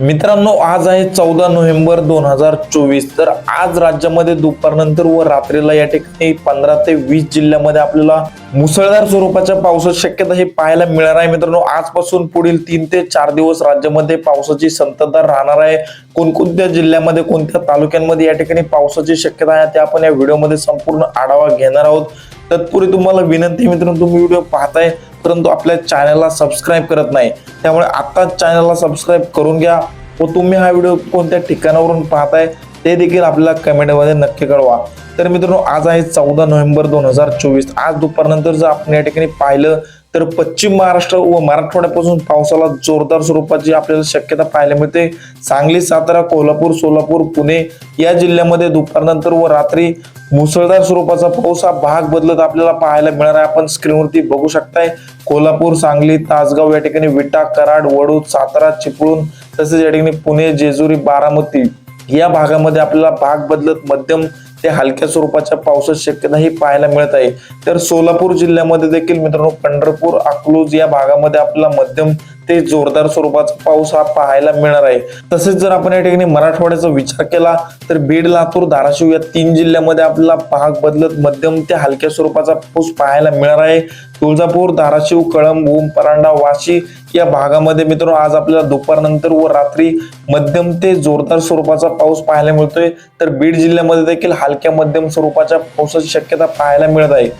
मित्रांनो आज आहे चौदा नोव्हेंबर दोन हजार चोवीस. तर आज राज्यामध्ये दुपारनंतर व रात्रीला या ठिकाणी पंधरा ते वीस जिल्ह्यामध्ये आपल्याला मुसळधार स्वरूपाच्या पावसाची शक्यता हे पाहायला मिळणार आहे. मित्रांनो आजपासून पुढील तीन ते चार दिवस राज्यामध्ये पावसाची संततधार राहणार आहे. कोणकोणत्या जिल्ह्यामध्ये कोणत्या तालुक्यांमध्ये या ठिकाणी पावसाची शक्यता आहे ते आपण या व्हिडिओमध्ये संपूर्ण आढावा घेणार आहोत. तत्पूर्वी तुम्हाला विनंती मित्रांनो तुम्ही व्हिडिओ पाहताय परंतु आपल्या चॅनलला सबस्क्राईब करत नाही. त्यामुळे आत्ताच चॅनलला सबस्क्राईब करून घ्या. व तुम्ही हा व्हिडिओ कोणत्या ठिकाणावरून पाहताय? ते देखील आपल्याला कमेंटमध्ये नक्की कळवा. तर मित्रांनो आज आहे चौदा नोव्हेंबर दोन हजार चोवीस. आज दुपारनंतर जर आपण या ठिकाणी पाहिलं तर पश्चिम महाराष्ट्र व मराठवाड्यापासून पावसाला जोरदार स्वरूपाची आपल्याला शक्यता पाहायला मिळते सांगली सातारा कोल्हापूर सोलापूर पुणे या जिल्ह्यामध्ये दुपारनंतर व रात्री मुसळधार स्वरूपाचा पाऊस हा भाग बदलत आपल्याला पाहायला मिळणार आहे. आपण स्क्रीनवरती बघू शकताय कोल्हापूर सांगली तासगाव या ठिकाणी विटा कराड वडूद सातारा चिपळूण तसेच या ठिकाणी पुणे जेजुरी बारामती या भागामध्ये आपल्याला भाग बदलत मध्यम ते हलक्या स्वरूपाच्या पावसाची शक्यता ही पाहायला मिळत आहे. तर सोलापूर जिल्ह्यामध्ये देखील मित्रांनो पंढरपूर अकलूज या भागामध्ये आपल्याला मध्यम ते जोरदार स्वरूपाचा पाऊस हा पाहायला मिळणार आहे. तसेच जर आपण या ठिकाणी मराठवाड्याचा विचार केला तर बीड लातूर धाराशिव या तीन जिल्ह्यामध्ये आपल्याला भाग बदलत मध्यम ते हलक्या स्वरूपाचा पाऊस पाहायला मिळणार आहे. तुळजापूर धाराशिव कळंब ओम परांडा वाशी या भागामध्ये मित्रांनो आज आपल्याला दुपारनंतर व रात्री मध्यम ते जोरदार स्वरूपाचा पाऊस पाहायला मिळतोय. तर बीड जिल्ह्यामध्ये देखील हलक्या मध्यम स्वरूपाच्या पावसाची शक्यता पाहायला मिळत आहे.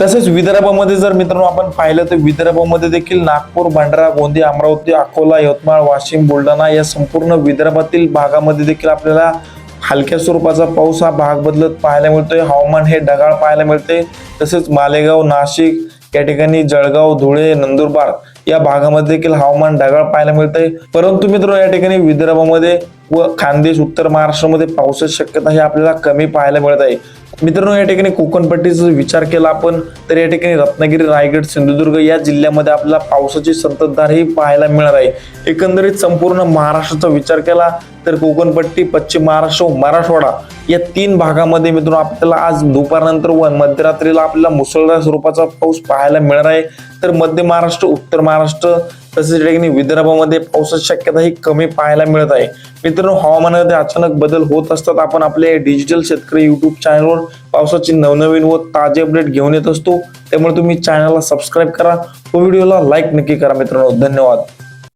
तसेच विदर्भामध्ये जर मित्रांनो आपण पाहिलं तर विदर्भामध्ये देखील नागपूर भंडारा गोंदिया अमरावती अकोला यवतमाळ वाशिम बुलढाणा या संपूर्ण विदर्भातील भागामध्ये देखील आपल्याला हलक्या स्वरूपाचा पाऊस हा भाग बदलत पाहायला मिळतोय. हवामान हे ढगाळ पाहायला मिळते. तसेच मालेगाव नाशिक या ठिकाणी जळगाव धुळे नंदुरबार या भागामध्ये देखील हवामान ढगाळ पाहायला मिळतंय. परंतु मित्र या ठिकाणी विदर्भामध्ये व खानदेश उत्तर महाराष्ट्रामध्ये पावसाची शक्यता ही आपल्याला कमी पाहायला मिळत आहे. मित्रांनो या ठिकाणी कोकणपट्टीचा विचार केला आपण तर या ठिकाणी रत्नागिरी रायगड सिंधुदुर्ग या जिल्ह्यामध्ये आपल्याला पावसाची संततधार ही पाहायला मिळणार आहे. एकंदरीत संपूर्ण महाराष्ट्राचा विचार केला तर कोकणपट्टी पश्चिम महाराष्ट्र मराठवाडा या तीन भागामध्ये मित्रांनो आपल्याला आज दुपारनंतर व मध्यरात्रीला आपल्याला मुसळधार स्वरूपाचा पाऊस पाहायला मिळणार आहे. तर मध्य महाराष्ट्र उत्तर महाराष्ट्र तसेच ठिकाणी विदर्भामध्ये पावसाची शक्यता ही कमी पाहायला मिळत आहे. मित्रांनो हवामानामध्ये अचानक बदल होत असतात. आपण आपले डिजिटल शेतकरी युट्यूब चॅनलवर पावसाची नवनवीन व ताजे अपडेट घेऊन येत असतो. त्यामुळे तुम्ही चॅनलला सबस्क्राईब करा. व व्हिडिओला लाईक नक्की करा मित्रांनो. धन्यवाद.